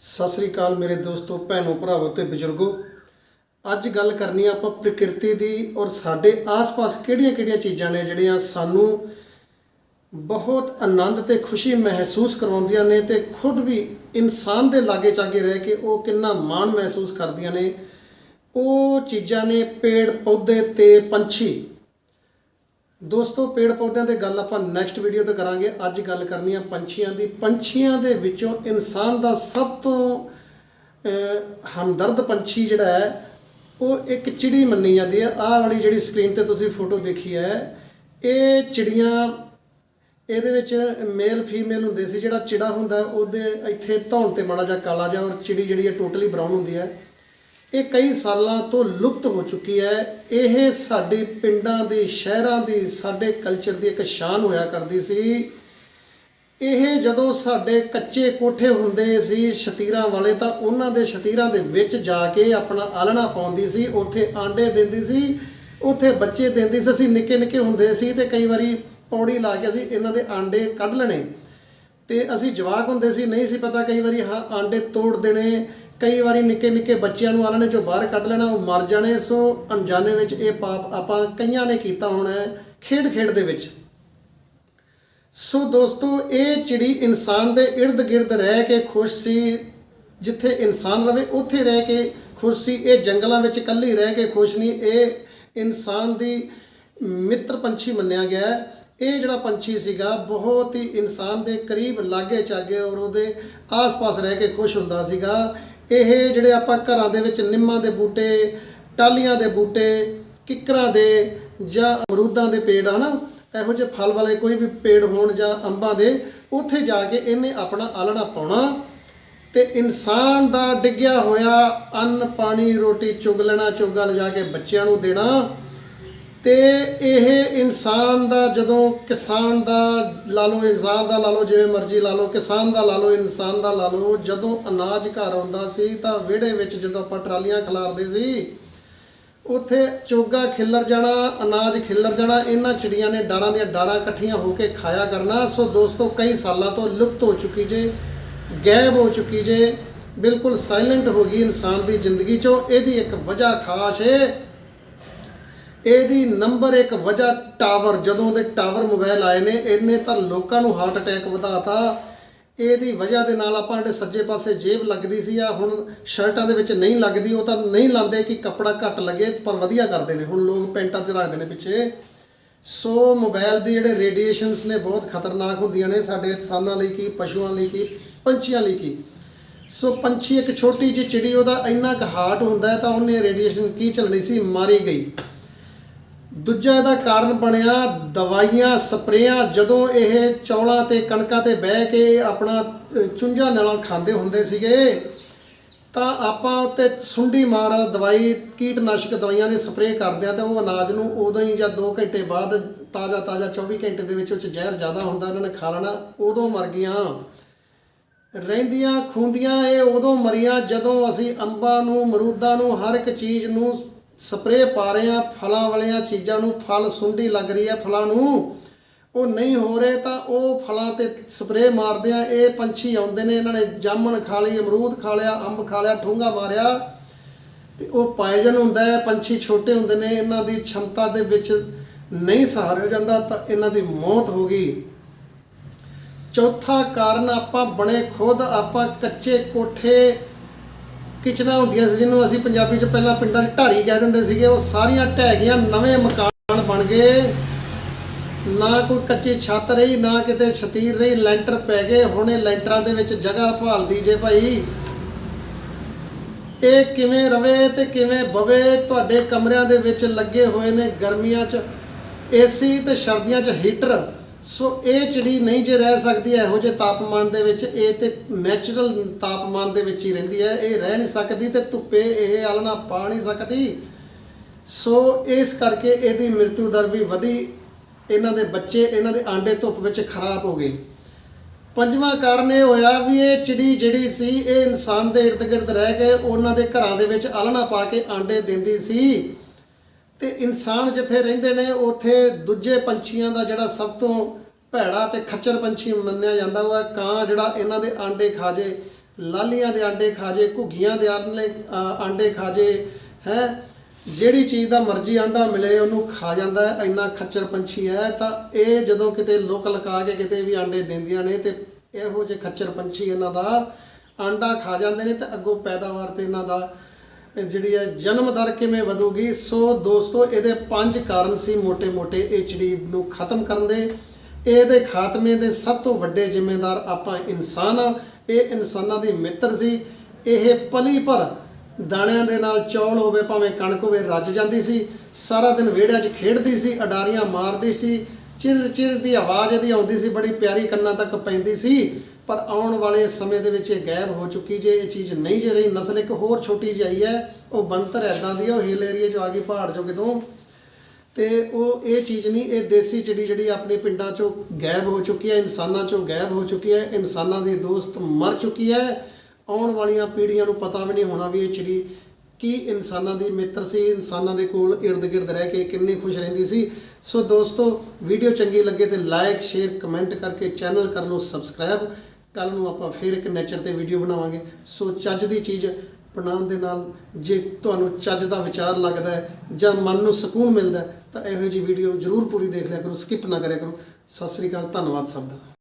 ਸਤਿ ਸ੍ਰੀ ਅਕਾਲ ਮੇਰੇ ਦੋਸਤੋ, ਭੈਣੋ, ਭਰਾਵੋ ਤੇ ਬਜ਼ੁਰਗੋ। ਅੱਜ ਗੱਲ ਕਰਨੀ ਆ ਆਪਾਂ ਪ੍ਰਕਿਰਤੀ ਦੀ ਔਰ ਸਾਡੇ ਆਸ-ਪਾਸ ਕਿਹੜੀਆਂ-ਕਿਹੜੀਆਂ ਚੀਜ਼ਾਂ ਨੇ ਜਿਹੜੀਆਂ ਸਾਨੂੰ ਬਹੁਤ ਆਨੰਦ ਤੇ ਖੁਸ਼ੀ ਮਹਿਸੂਸ ਕਰਵਾਉਂਦੀਆਂ ਨੇ ਤੇ ਖੁਦ ਵੀ ਇਨਸਾਨ ਦੇ ਲਾਗੇ ਚਾਗੇ ਰਹਿ ਕੇ ਉਹ ਕਿੰਨਾ ਮਾਣ ਮਹਿਸੂਸ ਕਰਦੀਆਂ ਨੇ। ਉਹ ਚੀਜ਼ਾਂ ਨੇ ਪੇੜ, ਪੌਦੇ ਤੇ ਪੰਛੀ। ਦੋਸਤੋ, ਪੇੜ ਪੌਦਿਆਂ ਦੇ ਗੱਲ ਆਪਾਂ ਨੈਕਸਟ ਵੀਡੀਓ ਤੇ ਕਰਾਂਗੇ। ਅੱਜ ਗੱਲ ਕਰਨੀ ਆ ਪੰਛੀਆਂ ਦੀ। ਪੰਛੀਆਂ ਦੇ ਵਿੱਚੋਂ ਇਨਸਾਨ ਦਾ ਸਭ ਤੋਂ ਹਮਦਰਦ ਪੰਛੀ ਜਿਹੜਾ ਹੈ, ਉਹ ਇੱਕ ਚਿੜੀ ਮੰਨੀ ਜਾਂਦੀ ਹੈ। ਆਹ ਵਾਲੀ ਜਿਹੜੀ ਸਕਰੀਨ ਤੇ ਤੁਸੀਂ ਫੋਟੋ ਦੇਖੀ ਹੈ, ਇਹ ਚਿੜੀਆਂ, ਇਹਦੇ ਵਿੱਚ ਮੇਲ ਫੀਮੇਲ ਹੁੰਦੇ ਸੀ। ਜਿਹੜਾ ਚਿੜਾ ਹੁੰਦਾ, ਉਹਦੇ ਇੱਥੇ ਧੌਣ ਤੇ ਮਾੜਾ ਜਿਹਾ ਕਾਲਾ ਜਿਹਾ, ਔਰ ਚਿੜੀ ਜਿਹੜੀ ਹੈ ਟੋਟਲੀ ਬਰਾਊਨ ਹੁੰਦੀ ਹੈ। ਇਹ ਕਈ ਸਾਲਾਂ ਤੋਂ ਲੁਪਤ ਹੋ ਚੁੱਕੀ ਹੈ। ਇਹ ਸਾਡੇ ਪਿੰਡਾਂ ਦੇ, ਸ਼ਹਿਰਾਂ ਦੀ, ਸਾਡੇ ਕਲਚਰ ਦੀ ਇੱਕ ਸ਼ਾਨ ਹੋਇਆ ਕਰਦੀ ਸੀ। ਇਹ ਜਦੋਂ ਸਾਡੇ ਕੱਚੇ ਕੋਠੇ ਹੁੰਦੇ ਸੀ ਸ਼ਤੀਰਾਂ ਵਾਲੇ, ਤਾਂ ਉਹਨਾਂ ਦੇ ਸ਼ਤੀਰਾਂ ਦੇ ਵਿੱਚ ਜਾ ਕੇ ਆਪਣਾ ਆਲਣਾ ਪਾਉਂਦੀ ਸੀ। ਉੱਥੇ ਆਂਡੇ ਦਿੰਦੀ ਸੀ, ਉੱਥੇ ਬੱਚੇ ਦਿੰਦੀ ਸੀ। ਅਸੀਂ ਨਿੱਕੇ ਨਿੱਕੇ ਹੁੰਦੇ ਸੀ ਤੇ ਕਈ ਵਾਰੀ ਪੌੜੀ ਲਾ ਕੇ ਅਸੀਂ ਇਹਨਾਂ ਦੇ ਆਂਡੇ ਕੱਢ ਲੈਣੇ। ਤੇ ਅਸੀਂ ਜਵਾਕ ਹੁੰਦੇ ਸੀ, ਨਹੀਂ ਸੀ ਪਤਾ, ਕਈ ਵਾਰੀ ਹਾਂ, ਆਂਡੇ ਤੋੜ ਦੇਣੇ। ਕਈ ਵਾਰੀ ਨਿੱਕੇ ਨਿੱਕੇ ਬੱਚਿਆਂ ਨੂੰ ਉਹਨਾਂ ਨੇ ਜੋ ਬਾਹਰ ਕੱਢ ਲੈਣਾ, ਉਹ ਮਰ ਜਾਣੇ। ਸੋ ਅਣਜਾਣੇ ਵਿੱਚ ਇਹ ਪਾਪ ਆਪਾਂ ਕਈਆਂ ਨੇ ਕੀਤਾ ਹੋਣਾ ਖੇਡ ਖੇਡ ਦੇ ਵਿੱਚ। ਸੋ ਦੋਸਤੋ, ਇਹ ਚਿੜੀ ਇਨਸਾਨ ਦੇ ਇਰਦ ਗਿਰਦ ਰਹਿ ਕੇ ਖੁਸ਼ ਸੀ, ਜਿੱਥੇ ਇਨਸਾਨ ਰਵੇ, ਉੱਥੇ ਰਹਿ ਕੇ ਖੁਸ਼ ਸੀ। ਇਹ ਜੰਗਲਾਂ ਵਿੱਚ ਇਕੱਲੀ ਰਹਿ ਕੇ ਖੁਸ਼ ਨਹੀਂ, ਇਹ ਇਨਸਾਨ ਦੀ ਮਿੱਤਰ ਪੰਛੀ ਮੰਨਿਆ ਗਿਆ ਹੈ। ਇਹ ਜਿਹੜਾ ਪੰਛੀ ਸੀਗਾ, ਬਹੁਤ ਹੀ ਇਨਸਾਨ ਦੇ ਕਰੀਬ ਲਾਗੇ ਚਾਗੇ ਔਰ ਉਹਦੇ ਆਸ-ਪਾਸ ਰਹਿ ਕੇ ਖੁਸ਼ ਹੁੰਦਾ ਸੀਗਾ। ਇਹ ਜਿਹੜੇ ਆਪਾਂ ਘਰਾਂ ਦੇ ਵਿੱਚ ਨਿੰਮਾਂ ਦੇ ਬੂਟੇ ਟਾਲੀਆਂ ਦੇ ਬੂਟੇ, ਕਿੱਕਰਾਂ ਦੇ ਜਾਂ ਅਮਰੂਦਾਂ ਦੇ ਪੇੜ, ਹਨਾ? ਇਹੋ ਜਿਹੇ ਫਲ ਵਾਲੇ ਕੋਈ ਵੀ ਪੇੜ ਹੋਣ ਜਾਂ ਅੰਬਾਂ ਦੇ, ਉੱਥੇ ਜਾ ਕੇ ਇਹਨੇ ਆਪਣਾ ਆਲਣਾ ਪਾਉਣਾ ਤੇ ਇਨਸਾਨ ਦਾ ਡਿੱਗਿਆ ਹੋਇਆ ਅੰਨ, ਪਾਣੀ, ਰੋਟੀ ਚੁਗ ਲੈਣਾ, ਚੋਗਾ ਲਿਜਾ ਕੇ ਬੱਚਿਆਂ ਨੂੰ ਦੇਣਾ। ਤੇ ਇਹ ਇਨਸਾਨ ਦਾ ਜਦੋਂ ਕਿਸਾਨ ਦਾ ਲਾ ਲਓ ਇਨਸਾਨ ਦਾ ਲਾ ਲਓ, ਜਿਵੇਂ ਮਰਜ਼ੀ ਲਾ ਲਓ, ਕਿਸਾਨ ਦਾ ਲਾ ਲਓ, ਇਨਸਾਨ ਦਾ ਲਾ ਲਓ, ਜਦੋਂ ਅਨਾਜ ਘਰ ਆਉਂਦਾ ਸੀ ਤਾਂ ਵਿਹੜੇ ਵਿੱਚ ਜਦੋਂ ਆਪਾਂ ਟਰਾਲੀਆਂ ਖਿਲਾਰਦੇ ਸੀ, ਉੱਥੇ ਚੋਗਾ ਖਿੱਲਰ ਜਾਣਾ, ਅਨਾਜ ਖਿੱਲਰ ਜਾਣਾ, ਇਹਨਾਂ ਚਿੜੀਆਂ ਨੇ ਡਾਰਾਂ ਦੀਆਂ ਡਾਰਾਂ ਇਕੱਠੀਆਂ ਹੋ ਕੇ ਖਾਇਆ ਕਰਨਾ। ਸੋ ਦੋਸਤੋ, ਕਈ ਸਾਲਾਂ ਤੋਂ ਲੁਪਤ ਹੋ ਚੁੱਕੀ ਜੇ, ਗਾਇਬ ਹੋ ਚੁੱਕੀ ਜੇ, ਬਿਲਕੁਲ ਸਾਇਲੈਂਟ ਹੋ ਗਈ ਇਨਸਾਨ ਦੀ ਜ਼ਿੰਦਗੀ ਚੋਂ। ਇਹਦੀ ਇੱਕ ਵਜ੍ਹਾ ਖਾਸ ਏ ਇਹਦੀ ਨੰਬਰ ਇੱਕ ਵਜ੍ਹਾ ਟਾਵਰ, ਜਦੋਂ ਦੇ ਟਾਵਰ ਮੋਬਾਈਲ ਆਏ ਨੇ, ਇਹਨੇ ਤਾਂ ਲੋਕਾਂ ਨੂੰ ਹਾਰਟ ਅਟੈਕ ਵਧਾਤਾ। ਇਹਦੀ ਵਜ੍ਹਾ ਦੇ ਨਾਲ ਆਪਾਂ ਜਿਹੜੇ ਸੱਜੇ ਪਾਸੇ ਜੇਬ ਲੱਗਦੀ ਸੀ ਆ ਹੁਣ ਸ਼ਰਟਾਂ ਦੇ ਵਿੱਚ ਨਹੀਂ ਲੱਗਦੀ, ਉਹ ਤਾਂ ਨਹੀਂ ਲਾਉਂਦੇ ਕਿ ਕੱਪੜਾ ਘੱਟ ਲੱਗੇ, ਪਰ ਵਧੀਆ ਕਰਦੇ ਨੇ। ਹੁਣ ਲੋਕ ਪੈਂਟਾਂ 'ਚ ਰੱਖਦੇ ਨੇ ਪਿੱਛੇ। ਸੋ ਮੋਬਾਈਲ ਦੀ ਜਿਹੜੇ ਰੇਡੀਏਸ਼ਨਸ ਨੇ, ਬਹੁਤ ਖਤਰਨਾਕ ਹੁੰਦੀਆਂ ਨੇ ਸਾਡੇ ਇਨਸਾਨਾਂ ਲਈ ਕੀ, ਪਸ਼ੂਆਂ ਲਈ ਕੀ, ਪੰਛੀਆਂ ਲਈ ਕੀ। ਸੋ ਪੰਛੀ ਇੱਕ ਛੋਟੀ ਜਿਹੀ ਚਿੜੀ, ਉਹਦਾ ਇੰਨਾ ਕੁ ਹਾਰਟ ਹੁੰਦਾ ਤਾਂ ਉਹਨੇ ਰੇਡੀਏਸ਼ਨ ਕੀ ਚੱਲਣੀ ਸੀ? ਮਾਰੀ ਗਈ। ਦੂਜਾ ਇਹਦਾ ਕਾਰਨ ਬਣਿਆ ਦਵਾਈਆਂ ਸਪਰੇਆਂ ਜਦੋਂ ਇਹ ਚੌਲਾਂ ਤੇ ਕਣਕਾਂ ਤੇ ਬਹਿ ਕੇ ਆਪਣਾ ਅ, ਚੁੰਝਾਂ ਨਾਲ ਖਾਂਦੇ ਹੁੰਦੇ ਸੀਗੇ ਤਾਂ ਆਪਾਂ ਉੱਤੇ ਸੁੰਡੀ ਮਾਰ ਦਵਾਈ ਕੀਟਨਾਸ਼ਕ ਦਵਾਈਆਂ ਦੀ ਸਪਰੇਅ ਕਰਦੇ ਆ ਤਾਂ ਉਹ ਅਨਾਜ ਨੂੰ ਉਦੋਂ ਹੀ ਜਾਂ 2 ਘੰਟੇ ਬਾਅਦ ਤਾਜ਼ਾ ਤਾਜ਼ਾ 24 ਘੰਟੇ ਦੇ ਵਿੱਚ ਉਹ 'ਚ ਜ਼ਹਿਰ ਜ਼ਿਆਦਾ ਹੁੰਦਾ ਉਹਨਾਂ ਨੇ ਖਾ ਲੈਣਾ ਉਦੋਂ ਮਰ ਗਈਆਂ। ਰਹਿੰਦੀਆਂ ਖੂੰਦੀਆਂ ਇਹ ਉਦੋਂ ਮਰੀਆਂ ਜਦੋਂ ਅਸੀਂ ਅੰਬਾਂ ਨੂੰ ਮਰੂਦਾਂ ਨੂੰ ਹਰ ਇੱਕ ਚੀਜ਼ ਨੂੰ ਸਪਰੇਅ ਪਾ ਰਹੇ ਆ ਫਲਾਂ ਵਾਲੀਆਂ ਚੀਜ਼ਾਂ ਨੂੰ, ਫਲ ਸੁੰਡੀ ਲੱਗ ਰਹੀ ਹੈ ਫਲਾਂ ਨੂੰ। ਉਹ ਨਹੀਂ ਹੋ ਰਹੇ ਤਾਂ ਉਹ ਫਲਾਂ ਤੇ ਸਪਰੇਅ ਮਾਰਦੇ ਆ ਇਹ ਪੰਛੀ ਆਉਂਦੇ ਨੇ, ਇਹਨਾਂ ਨੇ ਜਾਮਣ ਖਾ ਲਈ, ਅਮਰੂਦ ਖਾ ਲਿਆ, ਅੰਬ ਖਾ ਲਿਆ, ਠੂੰਗਾ ਮਾਰਿਆ। ਤੇ ਉਹ ਪਾਇਜਨ ਹੁੰਦਾ ਹੈ, ਪੰਛੀ ਛੋਟੇ ਹੁੰਦੇ ਨੇ, ਇਹਨਾਂ ਦੀ ਛਮਤਾ ਦੇ ਵਿੱਚ ਨਹੀਂ ਸਹਾਰਿਆ ਜਾਂਦਾ ਤਾਂ ਇਹਨਾਂ ਦੀ ਮੌਤ ਹੋ ਗਈ। ਚੌਥਾ ਕਾਰਨ ਆਪਾਂ ਬਣੇ ਖੁਦ, ਆਪਾਂ ਕੱਚੇ ਕੋਠੇ ਕਿਚਨਾਂ ਹੁੰਦੀਆਂ ਸੀ, ਜਿਹਨੂੰ ਅਸੀਂ ਪੰਜਾਬੀ ਚ ਪਹਿਲਾਂ ਪਿੰਡਾਂ 'ਚ ਢਾਰੀ ਕਹਿ ਦਿੰਦੇ ਸੀਗੇ, ਉਹ ਸਾਰੀਆਂ ਢਹਿ ਗਈਆਂ ਨਵੇਂ ਮਕਾਨ ਬਣ ਗਏ। ਨਾ ਕੋਈ ਕੱਚੀ ਛੱਤ ਰਹੀ, ਨਾ ਕਿਤੇ ਛਤੀਰ ਰਹੀ, ਲੈਂਟਰ ਪੈ ਗਏ। ਹੁਣ ਇਹ ਲੈਂਟਰਾਂ ਦੇ ਵਿੱਚ ਜਗ੍ਹਾ ਭਾਲਦੀ ਜੇ ਭਾਈ। ਇਹ ਕਿਵੇਂ ਰਵੇ ਤੇ ਕਿਵੇਂ ਬਵੇ, ਤੁਹਾਡੇ ਕਮਰਿਆਂ ਦੇ ਵਿੱਚ ਲੱਗੇ ਹੋਏ ਨੇ ਗਰਮੀਆਂ 'ਚ। ਏਸੀ ਤੇ ਸਰਦੀਆਂ 'ਚ ਹੀਟਰ। ਸੋ ਇਹ ਚਿੜੀ ਨਹੀਂ ਜੇ ਰਹਿ ਸਕਦੀ, ਇਹੋ ਜਿਹੇ ਤਾਪਮਾਨ ਦੇ ਵਿੱਚ, ਇਹ ਤੇ ਨੈਚੁਰਲ ਤਾਪਮਾਨ ਦੇ ਵਿੱਚ ਹੀ ਰਹਿੰਦੀ ਹੈ। ਇਹ ਰਹਿ ਨਹੀਂ ਸਕਦੀ ਤੇ ਧੁੱਪੇ ਇਹ ਆਲਣਾ ਪਾ ਨਹੀਂ ਸਕਦੀ। ਸੋ ਇਸ ਕਰਕੇ ਇਹਦੀ ਮ੍ਰਿਤੂ ਦਰ ਵੀ ਵਧੀ। ਇਹਨਾਂ ਦੇ ਬੱਚੇ, ਇਹਨਾਂ ਦੇ ਆਂਡੇ ਧੁੱਪ ਵਿੱਚ ਖਰਾਬ ਹੋ ਗਏ। ਪੰਜਵਾਂ ਕਾਰਨ ਇਹ ਹੋਇਆ ਵੀ ਇਹ ਚਿੜੀ ਜਿਹੜੀ ਸੀ, ਇਹ ਇਨਸਾਨ ਦੇ ਇਰਦ ਗਿਰਦ ਰਹਿ ਕੇ ਉਹਨਾਂ ਦੇ ਘਰਾਂ ਦੇ ਵਿੱਚ ਆਲਣਾ ਪਾ ਕੇ ਆਂਡੇ ਦਿੰਦੀ ਸੀ। ਤੇ ਇਨਸਾਨ ਜਿੱਥੇ ਰਹਿੰਦੇ ਨੇ ਉੱਥੇ ਦੂਜੇ ਪੰਛੀਆਂ ਦਾ ਜਿਹੜਾ ਸਭ ਤੋਂ ਭੈੜਾ ਤੇ ਖੱਚਰ ਪੰਛੀ ਮੰਨਿਆ ਜਾਂਦਾ ਉਹ ਹੈ ਕਾਂ ਜਿਹੜਾ ਇਹਨਾਂ ਦੇ ਆਂਡੇ ਖਾ ਜੇ ਲਾਲੀਆਂ ਦੇ ਆਂਡੇ ਖਾ ਜੇ ਘੁੱਗੀਆਂ ਦੇ ਆਂਡੇ ਅ, ਆਂਡੇ ਖਾ ਜੇ ਹੈ? ਜਿਹੜੀ ਚੀਜ਼ ਦਾ ਮਰਜ਼ੀ ਆਂਡਾ ਮਿਲੇ ਉਹਨੂੰ ਖਾ ਜਾਂਦਾ ਹੈ ਇੰਨਾ ਖੱਚਰ ਪੰਛੀ ਹੈ ਤਾਂ ਇਹ ਜਦੋਂ ਕਿਤੇ ਲੋਕ ਲਗਾ ਕੇ ਕਿਤੇ ਵੀ ਆਂਡੇ ਦਿੰਦੀਆਂ ਨੇ ਤੇ ਇਹੋ ਜਿਹੇ ਖੱਚਰ ਪੰਛੀ ਇਹਨਾਂ ਦਾ ਆਂਡਾ ਖਾ ਜਾਂਦੇ ਨੇ ਤੇ ਅੱਗੋਂ ਪੈਦਾਵਾਰ ਤੇ ਇਹਨਾਂ ਦਾ ਜਿਹੜੀ ਹੈ ਜਨਮ ਦਰ ਕਿਵੇਂ ਵਧੂਗੀ? ਸੋ ਦੋਸਤੋ, ਇਹਦੇ ਪੰਜ ਕਾਰਨ ਸੀ ਮੋٹے-ਮੋٹے ਐਚਡੀ ਨੂੰ ਖਤਮ ਕਰਨ ਦੇ। ਇਹਦੇ ਖਾਤਮੇ ਦੇ ਸਭ ਤੋਂ ਵੱਡੇ ਜ਼ਿੰਮੇਦਾਰ ਆਪਾਂ ਇਨਸਾਨ ਆ। ਇਹ ਇਨਸਾਨਾਂ ਦੀ ਮਿੱਤਰ ਸੀ। ਇਹ ਪਲੀ ਪਰ ਦਾਣਿਆਂ ਦੇ ਨਾਲ ਚੌਲ ਹੋਵੇ, ਭਾਵੇਂ ਕਣਕ ਹੋਵੇ, ਰੱਜ ਜਾਂਦੀ ਸੀ। ਸਾਰਾ ਦਿਨ ਵਿਹੜਿਆਂ 'ਚ ਖੇਡਦੀ ਸੀ, ਅਡਾਰੀਆਂ ਮਾਰਦੀ ਸੀ। ਚਿਰ ਚਿਰ ਦੀ ਆਵਾਜ਼ ਇਹਦੀ ਆਉਂਦੀ ਸੀ, ਬੜੀ ਪਿਆਰੀ ਕੰਨਾਂ ਤੱਕ ਪੈਂਦੀ ਸੀ। ਪਰ ਆਉਣ ਵਾਲੇ ਸਮੇਂ ਦੇ ਵਿੱਚ ਇਹ ਗਾਇਬ ਹੋ ਚੁੱਕੀ ਜੇ ਇਹ ਚੀਜ਼ ਨਹੀਂ ਜੇ ਰਹੀ ਨਸਲ ਇੱਕ ਹੋਰ ਛੋਟੀ ਜਿਹੀ ਆਈ ਹੈ ਉਹ ਬੰਤਰ ਐਦਾਂ ਦੀ ਆ, ਉਹ ਹਿਲ ਏਰੀਏ 'ਚੋਂ ਆ ਗਈ ਪਹਾੜ 'ਚੋਂ ਕਿਤੋਂ। ਤੇ ਉਹ ਇਹ ਚੀਜ਼ ਨਹੀਂ ਇਹ ਦੇਸੀ ਚਿੜੀ ਜਿਹੜੀ ਆਪਣੇ ਪਿੰਡਾਂ 'ਚੋਂ ਗਾਇਬ ਹੋ ਚੁੱਕੀ ਹੈ ਇਨਸਾਨਾਂ 'ਚੋਂ ਗਾਇਬ ਹੋ ਚੁੱਕੀ ਹੈ ਇਨਸਾਨਾਂ ਦੀ ਦੋਸਤ ਮਰ ਚੁੱਕੀ ਹੈ। ਆਉਣ ਵਾਲੀਆਂ ਪੀੜ੍ਹੀਆਂ ਨੂੰ ਪਤਾ ਵੀ ਨਹੀਂ ਹੋਣਾ ਵੀ ਇਹ ਚਿੜੀ ਕੀ ਇਨਸਾਨਾਂ ਦੀ ਮਿੱਤਰ ਸੀ ਇਨਸਾਨਾਂ ਦੇ ਕੋਲ ਇਰਦ ਗਿਰਦ ਰਹਿ ਕੇ ਕਿੰਨੀ ਖੁਸ਼ ਰਹਿੰਦੀ ਸੀ। ਸੋ ਦੋਸਤੋ ਵੀਡੀਓ ਚੰਗੀ ਲੱਗੇ ਤੇ ਲਾਈਕ ਸ਼ੇਅਰ ਕਮੈਂਟ ਕਰਕੇ ਚੈਨਲ ਕਰ ਲਓ ਸਬਸਕ੍ਰਾਈਬ ਕੱਲ ਨੂੰ ਆਪਾਂ ਫੇਰ ਇੱਕ ਨੇਚਰ ਤੇ ਵੀਡੀਓ ਬਣਾਵਾਂਗੇ। ਸੋ ਚੱਜ ਦੀ ਚੀਜ਼ ਬਣਾਉਣ ਦੇ ਨਾਲ ਜੇ ਤੁਹਾਨੂੰ ਚੱਜ ਦਾ ਵਿਚਾਰ ਲੱਗਦਾ ਹੈ ਜਾਂ ਮਨ ਨੂੰ ਸਕੂਨ ਮਿਲਦਾ ਤਾਂ ਇਹੋ ਜਿਹੀ ਵੀਡੀਓ ਜ਼ਰੂਰ ਪੂਰੀ ਦੇਖ ਲਿਆ ਕਰੋ ਸਕਿਪ ਨਾ ਕਰਿਆ ਕਰੋ। ਸਤਿ ਸ੍ਰੀ ਅਕਾਲ, ਧੰਨਵਾਦ ਸਭ ਦਾ।